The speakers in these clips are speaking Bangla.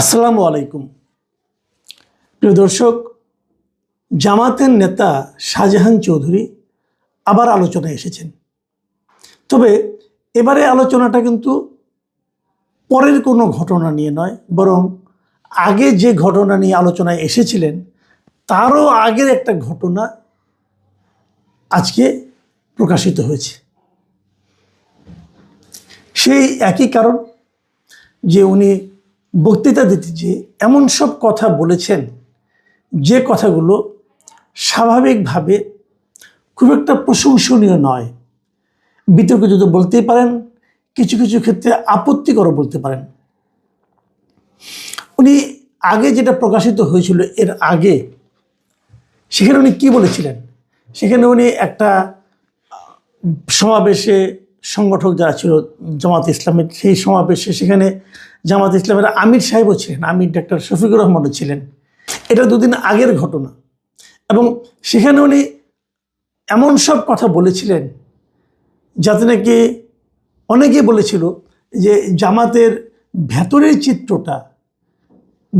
আসসালামু আলাইকুম। প্রিয় দর্শক, জামাতের নেতা শাহজাহান চৌধুরী আবার আলোচনায় এসেছেন। তবে এবারে আলোচনাটা কিন্তু পরের কোনো ঘটনা নিয়ে নয়, বরং আগে যে ঘটনা নিয়ে আলোচনায় এসেছিলেন, তারও আগের একটা ঘটনা আজকে প্রকাশিত হয়েছে। সেই একই কারণ যে উনি বক্তৃতা দিতে যে এমন সব কথা বলেছেন, যে কথাগুলো স্বাভাবিকভাবে খুব একটা প্রশংসনীয় নয়। বিতর্ক যদি বলতেই পারেন, কিছু কিছু ক্ষেত্রে আপত্তিকরও বলতে পারেন। উনি আগে যেটা প্রকাশিত হয়েছিল এর আগে, সেখানে উনি কী বলেছিলেন? সেখানে উনি একটা সমাবেশে সংগঠক যারা ছিল জামাত ইসলামের, সেই সমাবেশে সেখানে জামাত ইসলামের আমির সাহেবও ছিলেন, আমির ডাক্তার শফিকুর রহমানও ছিলেন। এটা দুদিন আগের ঘটনা। এবং সেখানে উনি এমন সব কথা বলেছিলেন, যাতে নাকি অনেকে বলেছিল যে জামাতের ভেতরের চিত্রটা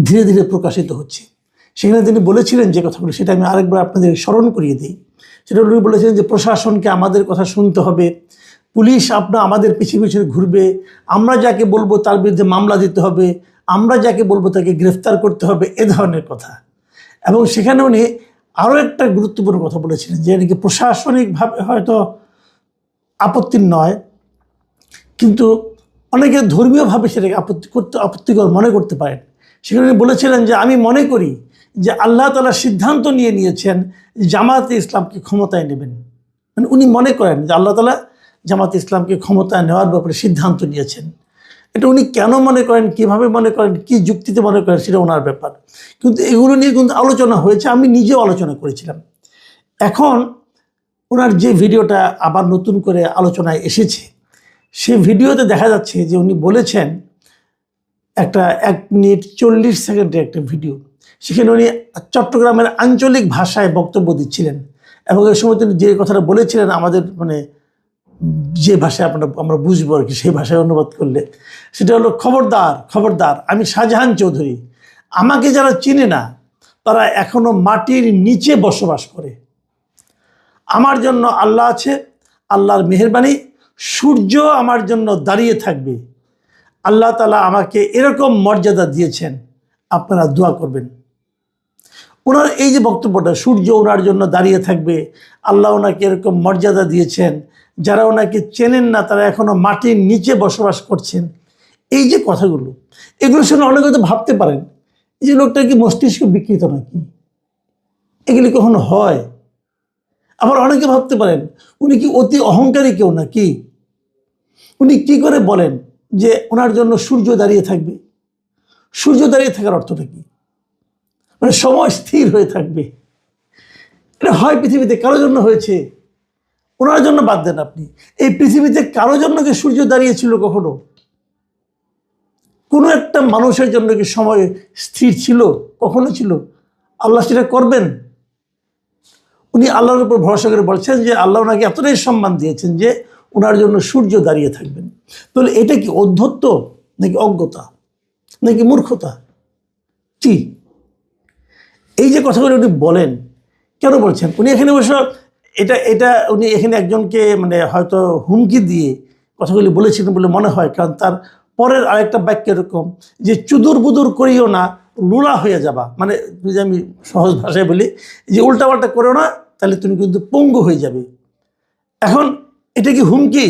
ধীরে ধীরে প্রকাশিত হচ্ছে। সেখানে তিনি বলেছিলেন যে কথাগুলো, সেটা আমি আরেকবার আপনাদের স্মরণ করিয়ে দিই। সেটা উনি বলেছিলেন যে প্রশাসনকে আমাদের কথা শুনতে হবে পুলিশ আপনার আমাদের পিছিয়ে পিছিয়ে ঘুরবে। আমরা যাকে বলব তার বিরুদ্ধে মামলা দিতে হবে। আমরা যাকে বলব তাকে গ্রেফতার করতে হবে, এ ধরনের কথা। এবং সেখানে উনি আরও একটা গুরুত্বপূর্ণ কথা বলেছিলেন, যে নাকি প্রশাসনিকভাবে হয়তো আপত্তির নয়, কিন্তু অনেকে ধর্মীয়ভাবে সেটাকে আপত্তি করতে, আপত্তিকর মনে করতে পারেন। সেখানে উনি বলেছিলেন যে, আমি মনে করি যে আল্লাহ তালা সিদ্ধান্ত নিয়ে নিয়েছেন জামাতে ইসলামকে ক্ষমতায় নেবেন। মানে উনি মনে করেন যে আল্লাহ তালা জামাত ইসলামকে ক্ষমতায় নেওয়ার ব্যাপারে সিদ্ধান্ত নিয়েছেন। এটা উনি কেন মনে করেন, কীভাবে মনে করেন, কি যুক্তিতে মনে করেন সেটা ওনার ব্যাপার। কিন্তু এগুলো নিয়ে কিন্তু আলোচনা হয়েছে, আমি নিজেও আলোচনা করেছিলাম। এখন ওনার যে ভিডিওটা আবার নতুন করে আলোচনায় এসেছে, সে ভিডিওতে দেখা যাচ্ছে যে উনি বলেছেন, একটা এক মিনিট চল্লিশ সেকেন্ডের একটা ভিডিও। সেখানে উনি চট্টগ্রামের আঞ্চলিক ভাষায় বক্তব্য দিচ্ছিলেন এবং এই সময় তিনি যে কথাটা বলেছিলেন আমাদের মানে যে ভাষায় আমরা আমরা বুঝব আর কি, সেই ভাষায় অনুবাদ করলে। সেটা হলো খবরদার খবরদার। আমি শাহজাহান চৌধুরী। আমাকে যারা চিনে না, তারা এখনও মাটির নিচে বসবাস করে। আমার জন্য আল্লাহ আছে, আল্লাহর মেহরবানি। সূর্য আমার জন্য দাঁড়িয়ে থাকবে। আল্লাহ তালা আমাকে এরকম মর্যাদা দিয়েছেন, আপনারা দোয়া করবেন। ওনার এই যে বক্তব্যটা, সূর্য ওনার জন্য দাঁড়িয়ে থাকবে, আল্লাহ ওনাকে এরকম মর্যাদা দিয়েছেন যারা ওনাকে চেনেন না, তারা এখনও মাটির নিচে বসবাস করছেন। এই যে কথাগুলো, এগুলো শুনে অনেকে তো ভাবতে পারেন, এই যে লোকটা কি মস্তিষ্ক বিকৃত নাকি? এগুলি কখনো হয়? আবার অনেকে ভাবতে পারেন, উনি কি অতি অহংকারী কেউ নাকি? উনি কি করে বলেন যে ওনার জন্য সূর্য দাঁড়িয়ে থাকবে? সূর্য দাঁড়িয়ে থাকার অর্থটা কি? মানে সময় স্থির হয়ে থাকবে। এটা হয় পৃথিবীতে কারোর জন্য হয়েছে? ওনার জন্য বাদ দেন আপনি। এই পৃথিবীতে কারও জন্য কি সূর্য দাঁড়িয়েছিল কখনো? কোনো একটা মানুষের জন্য কি সময় স্থির ছিল? কখনো ছিল? আল্লাহ সেটা করবেন? উনি আল্লাহর উপর ভরসা করে বলছেন যে আল্লাহ ওনাকে এতটাই সম্মান দিয়েছেন যে ওনার জন্য সূর্য দাঁড়িয়ে থাকবেন। তাহলে এটা কি অধ্যত্ব নাকি অজ্ঞতা নাকি মূর্খতা? কি এই যে কথাগুলো উনি বলেন, কেন বলছেন? উনি এখানে অবশ্য এটা এটা উনি এখানে একজনকে মানে হয়তো হুমকি দিয়ে কথাগুলি বলেছিলেন বলে মনে হয়, কারণ তার পরের আরেকটা বাক্য এরকম যে, চুদুর বুদুর করিও না, লুলা হয়ে যাবা। মানে যদি আমি সহজ ভাষায় বলি, যে, উল্টাপাল্টা করো না, তাহলে তুমি কিন্তু পঙ্গু হয়ে যাবে। এখন এটা কি হুমকি?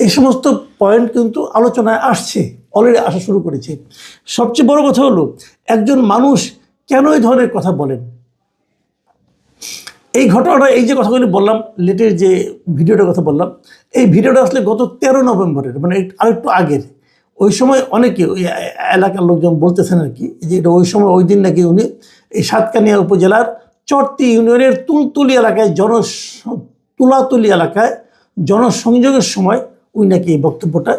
এই সমস্ত পয়েন্ট কিন্তু আলোচনায় আসছে অলরেডি আসা শুরু করেছে। সবচেয়ে বড় কথা হলো, একজন মানুষ কেন এই ধরনের কথা বলেন? এই ঘটনাটা, এই যে কথাগুলি বললাম, লেটের যে ভিডিওটার কথা বললাম, এই ভিডিওটা আসলে গত তেরো নভেম্বরের মানে আরেকটু আগের। ওই সময় অনেকে, ওই এলাকার লোকজন বলতেছেন আর কি, যে এটা ওই সময়, ওই দিন নাকি উনি এই সাতকানিয়া উপজেলার চরতি ইউনিয়নের তুলতুলি এলাকায় জন তুলাতুলি এলাকায় জনসংযোগের সময় উনি নাকি এই বক্তব্যটা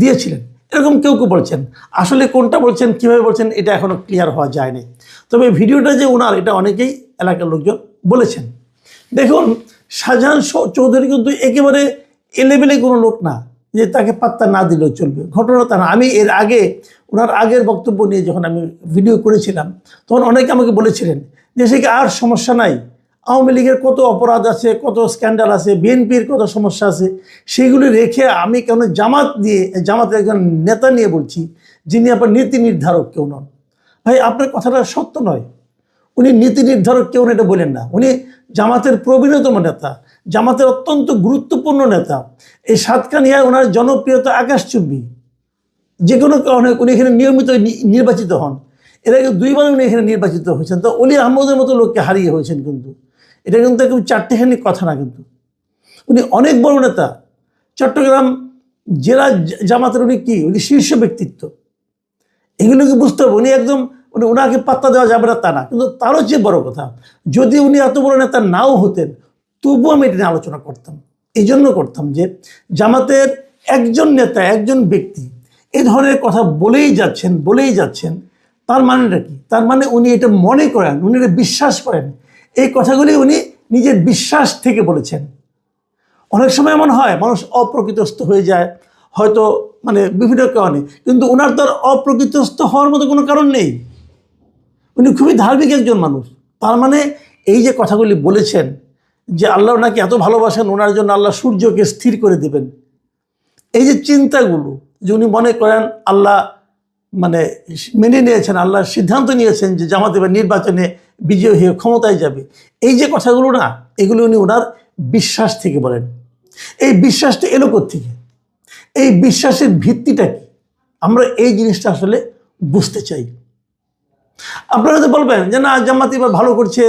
দিয়েছিলেন। এরকম কেউ কেউ বলছেন। আসলে কোনটা বলছেন, কীভাবে বলছেন, এটা এখনও ক্লিয়ার হওয়া যায়নি। তবে ভিডিওটা যে ওনার এটা অনেকেই এলাকার লোকজন বলেছেন। দেখুন, শাহজাহান চৌধুরী কিন্তু একেবারে এলেবেলে কোনো লোক না যে তাকে পাত্তা না দিলেও চলবে। ঘটনা তা না। আমি এর আগে, ওনার আগের বক্তব্য নিয়ে যখন আমি ভিডিও করেছিলাম, তখন অনেকে আমাকে বলেছিলেন যে, সে আর সমস্যা নাই? আওয়ামী লীগের কত অপরাধ আছে, কত স্ক্যান্ডাল আছে, বিএনপির কত সমস্যা আছে? সেগুলি রেখে আমি কেন জামাত দিয়ে, জামাতের একজন নেতা নিয়ে বলছি, যিনি আপনার নীতি নির্ধারক কেউ নন। ভাই, আপনার কথাটা সত্য নয়। উনি নীতি নির্ধারক কেউ এটা বলেন না। উনি জামাতের প্রবীণতম নেতা, জামাতের অত্যন্ত গুরুত্বপূর্ণ নেতা। এই সাতকানিয়ায় ওনার জনপ্রিয়তা আকাশচুম্বী। যে কোনো কারণে উনি এখানে নিয়মিত নির্বাচিত হন। এর আগে দুইবার উনি এখানে নির্বাচিত হয়েছেন। তো অলি আহমদের মতো লোককে হারিয়ে হয়েছেন কিন্তু। এটা কিন্তু একদম চারটেখানি কথা না কিন্তু। উনি অনেক বড় নেতা। চট্টগ্রাম জেলা জামাতের উনি কি? উনি শীর্ষ ব্যক্তিত্ব। এগুলোকে বুঝতে হবে? উনি একদম উনি ওনাকে পাত্তা দেওয়া যাবে না, তা না। কিন্তু তারও চেয়ে বড় কথা, যদি উনি এত বড় নেতা নাও হতেন তবুও আমি এটা নিয়ে আলোচনা করতাম। এই জন্য করতাম যে, জামাতের একজন নেতা, একজন ব্যক্তি এই ধরনের কথা বলেই যাচ্ছেন বলেই যাচ্ছেন, তার মানেটা কি? তার মানে উনি এটা মনে করেন, উনি এটা বিশ্বাস করেন। এই কথাগুলি উনি নিজের বিশ্বাস থেকে বলেছেন। অনেক সময় এমন হয়, মানুষ অপ্রকৃতস্থ হয়ে যায়, হয়তো মানে বিভিন্ন কারণে, কিন্তু ওনার তো অপ্রকৃতস্থ হওয়ার মতো কোনো কারণ নেই। উনি খুবই ধার্মিক একজন মানুষ। তার মানে এই যে কথাগুলি বলেছেন যে আল্লাহ ওনাকে এত ভালোবাসেন, ওনার জন্য আল্লাহ সূর্যকে স্থির করে দেবেন। এই যে চিন্তাগুলো যে উনি মনে করেন আল্লাহ মানে মেনে নিয়েছেন, আল্লাহ সিদ্ধান্ত নিয়েছেন যে জামাত এবার নির্বাচনে বিজয়ী হয়ে ক্ষমতায় যাবে। এই যে কথাগুলো না, এগুলো উনি ওনার বিশ্বাস থেকে বলেন। এই বিশ্বাসটা এলো থেকে এই বিশ্বাসের ভিত্তিটা কি? আমরা এই জিনিসটা আসলে বুঝতে চাই। আপনারা তো বলবেন যে না, জামাত এবার ভালো করছে।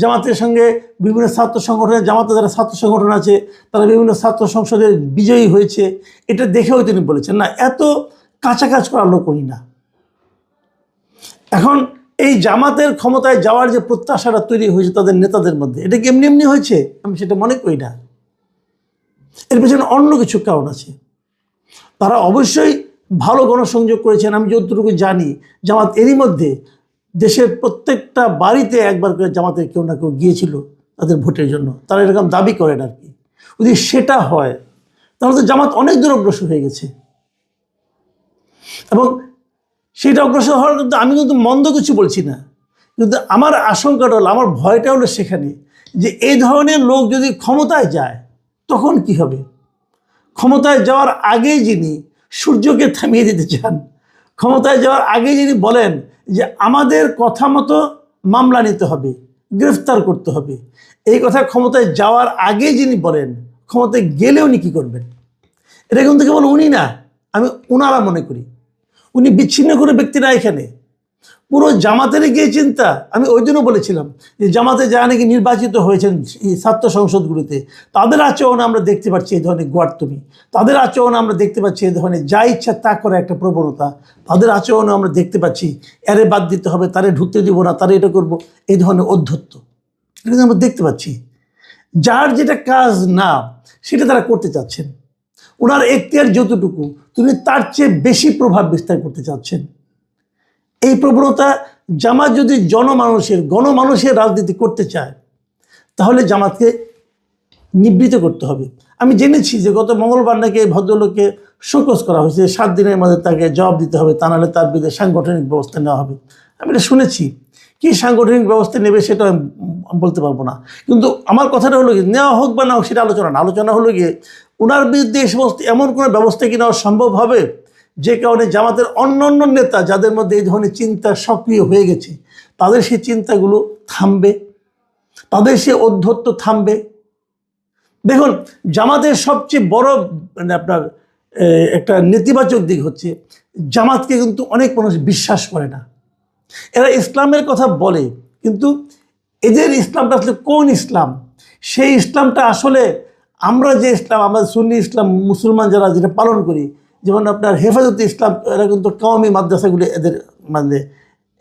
জামাতের সঙ্গে বিভিন্ন ছাত্র সংগঠনের জামাতে যারা ছাত্র সংগঠন আছে, তারা বিভিন্ন ছাত্র সংসদে বিজয়ী হয়েছে। এটা দেখেও তিনি বলেছেন। না, এত কাঁচা কাজ করার লোক উনি না। এখন এই জামাতের ক্ষমতায় যাওয়ার যে প্রত্যাশাটা তৈরি হয়েছে তাদের নেতাদের মধ্যে, এটা কি এমনি এমনি হয়েছে? আমি সেটা মনে করি না। এর পেছনে অন্য কিছু কারণ আছে। তারা অবশ্যই ভালো গণসংযোগ করেছেন, আমি যতটুকু জানি। জামাত এরই মধ্যে দেশের প্রত্যেকটা বাড়িতে একবার করে জামাতের কেউ না কেউ গিয়েছিল তাদের ভোটের জন্য। তারা এরকম দাবি করেন আর কি। যদি সেটা হয়, তাহলে তো জামাত অনেক দূর অগ্রসর হয়ে গেছে। এবং সেটা অগ্রসর হওয়ার কিন্তু আমি কিন্তু মন্দ কিছু বলছি না। কিন্তু আমার আশঙ্কাটা হলো, আমার ভয়টা হলো সেখানে যে এই ধরনের লোক যদি ক্ষমতায় যায়, তখন কি হবে? ক্ষমতায় যাওয়ার আগেই যিনি সূর্যকে থামিয়ে দিতে চান, ক্ষমতায় যাওয়ার আগে যিনি বলেন যে আমাদের কথা মতো মামলা নিতে হবে, গ্রেফতার করতে হবে। এই কথা ক্ষমতায় যাওয়ার আগে যিনি বলেন, ক্ষমতায় গেলে উনি কী করবেন? এটা কিন্তু কেবল উনি না, আমি ওনারা মনে করি। উনি বিচ্ছিন্ন করে ব্যক্তিরা এখানে। পুরো জামাতেরই গিয়ে চিন্তা। আমি ওই জন্য বলেছিলাম যে জামাতে যারা নাকি নির্বাচিত হয়েছেন এই ছাত্র সংসদগুলিতে, তাদের আচরণ আমরা দেখতে পাচ্ছি এই ধরনের গোয়ার্তমি তাদের আচরণ আমরা দেখতে পাচ্ছি এই ধরনের যা ইচ্ছা তা করে একটা প্রবণতা। তাদের আচরণ আমরা দেখতে পাচ্ছি, এরে বাদ দিতে হবে, তারে ঢুকতে দিব না, তারে এটা করব, এই ধরনের অধ্যত্ব এটা আমরা দেখতে পাচ্ছি। যার যেটা কাজ না, সেটা তারা করতে চাচ্ছেন। ওনার এখতিয়ার যতটুকু, তিনি তার চেয়ে বেশি প্রভাব বিস্তার করতে চাচ্ছেন। এই প্রবণতা জামাত যদি জনমানুষের, গণমানুষের রাজনীতি করতে চায়, তাহলে জামাতকে নিবৃত করতে হবে। আমি জেনেছি যে গত মঙ্গলবার নাকি এই ভদ্রলোককে শোকজ করা হয়েছে, সাত দিনের মধ্যে তাকে জবাব দিতে হবে, তা নাহলে তার বিরুদ্ধে সাংগঠনিক ব্যবস্থা নেওয়া হবে। আমি এটা শুনেছি। কি সাংগঠনিক ব্যবস্থা নেবে সেটা আমি বলতে পারব না। কিন্তু আমার কথাটা হলো কি নেওয়া হোক বা না হোক, সেটা আলোচনা না। আলোচনা হলো গিয়ে ওনার বিরুদ্ধে এই সমস্ত, এমন কোনো ব্যবস্থা কি নেওয়া সম্ভব হবে? যে কারণে জামাতের অন্য অন্য নেতা যাদের মধ্যে এই ধরনের চিন্তা সক্রিয় হয়ে গেছে, তাদের সেই চিন্তাগুলো থামবে, তাদের সে অধ্যত্ব থামবে। দেখুন, জামাতের সবচেয়ে বড় মানে আপনার একটা নেতিবাচক দিক হচ্ছে, জামাতকে কিন্তু অনেক মানুষ বিশ্বাস করে না। এরা ইসলামের কথা বলে, কিন্তু এদের ইসলামটা আসলে কোন ইসলাম? সেই ইসলামটা আসলে আমরা যে ইসলাম, আমরা সুন্নি ইসলাম, মুসলমান যারা, যেটা পালন করি যেমন আপনার হেফাজত ইসলাম, এরা কিন্তু কওমি মাদ্রাসাগুলি এদের মানে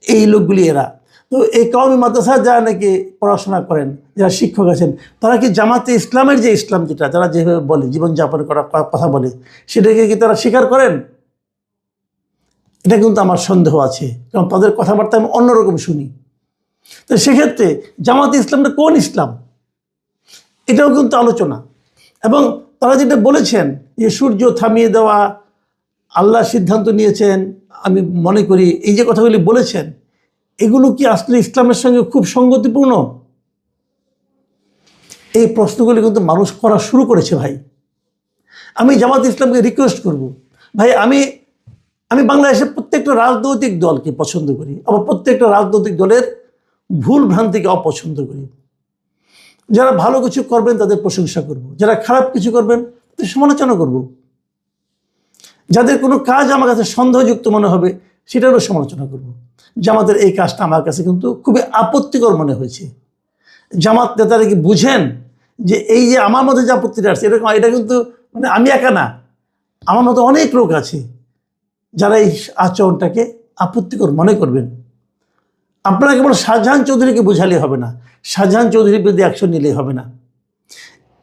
এই লোকগুলি এরা। তো এই কওমি মাদ্রাসা যারা নাকি পড়াশোনা করেন, যারা শিক্ষক আছেন, তারা কি জামাতে ইসলামের যে ইসলাম যেটা, তারা যেভাবে বলে, জীবনযাপন করার কথা বলে, সেটাকে কি তারা স্বীকার করেন? এটা কিন্তু আমার সন্দেহ আছে, কারণ তাদের কথাবার্তা আমি অন্যরকম শুনি। তো সেক্ষেত্রে জামাতে ইসলামটা কোন ইসলাম? এটাও কিন্তু আলোচনা। এবং তারা যেটা বলেছেন যে সূর্য থামিয়ে দেওয়া আল্লাহ সিদ্ধান্ত নিয়েছেন, আমি মনে করি এই যে কথাগুলি বলেছেন, এগুলো কি আসলে ইসলামের সঙ্গে খুব সঙ্গতিপূর্ণ এই প্রশ্নগুলি কিন্তু মানুষ করা শুরু করেছে ভাই আমি জামাত ইসলামকে রিকোয়েস্ট করব ভাই, আমি আমি বাংলাদেশের প্রত্যেকটা রাজনৈতিক দলকে পছন্দ করি, আবার প্রত্যেকটা রাজনৈতিক দলের ভুল ভ্রান্তিকে অপছন্দ করি যারা ভালো কিছু করবেন তাদের প্রশংসা করব। যারা খারাপ কিছু করবেন তাদের সমালোচনা করব। যাদের কোনো কাজ আমার কাছে সন্দেহযুক্ত মনে হবে, সেটারও সমালোচনা করব। জামাতের এই কাজটা আমার কাছে কিন্তু খুবই আপত্তিকর মনে হয়েছে। জামাত নেতারা কি বুঝেন যে এই যে আমার মধ্যে যে আপত্তিটা আসছে, এরকম এটা কিন্তু মানে আমি একা না, আমার মতো অনেক লোক আছে যারা এই আচরণটাকে আপত্তিকর মনে করবেন। আপনারা কেবল শাহজাহান চৌধুরীকে বোঝালে হবে না, শাহজাহান চৌধুরীর বিরুদ্ধে অ্যাকশন নিলেই হবে না।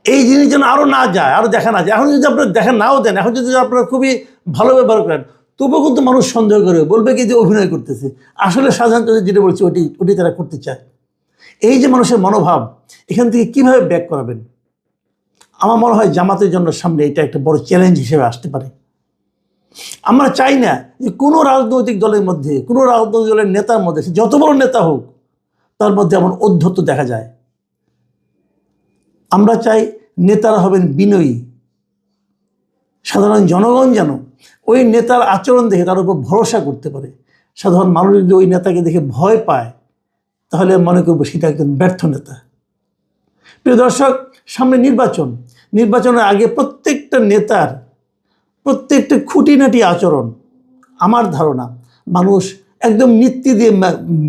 এই জিনিস যেন আরও না যায় আরও দেখা না যায়। এখন যদি আপনারা দেখা নাও দেন। এখন যদি আপনারা খুবই ভালো ব্যবহার করেন, তবুও কিন্তু মানুষ সন্দেহ করে, বলবে কি যে অভিনয় করতেছে। আসলে সাধারণত যেটা বলছে, ওটি ওটি তারা করতে চায়। এই যে মানুষের মনোভাব, এখান থেকে কীভাবে ব্যাক করাবেন? আমার মনে হয় জামাতের জন্য সামনে এটা একটা বড় চ্যালেঞ্জ হিসেবে আসতে পারে। আমরা চাই না যে কোনো রাজনৈতিক দলের মধ্যে, কোনো রাজনৈতিক দলের নেতার মধ্যে, সে যত বড় নেতা হোক, তার মধ্যে এমন অধ্যত্ব দেখা যায়। আমরা চাই নেতারা হবেন বিনয়ী। সাধারণ জনগণ যেন ওই নেতার আচরণ দেখে তার উপর ভরসা করতে পারে। সাধারণ মানুষ যদি ওই নেতাকে দেখে ভয় পায়, তাহলে মনে করব সেটা একজন ব্যর্থ নেতা। প্রিয় দর্শক, সামনে নির্বাচন। নির্বাচনের আগে প্রত্যেকটা নেতার প্রত্যেকটা খুঁটিনাটি আচরণ, আমার ধারণা, মানুষ একদম নীতি দিয়ে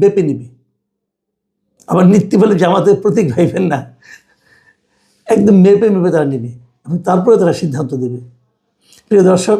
মেপে নেবে। আবার নীতি বলে জামাতের প্রতীক ভাইবেন না। একদম মেপে মেপে তারা নেবে এবং তারপরে তারা সিদ্ধান্ত দেবে। প্রিয় দর্শক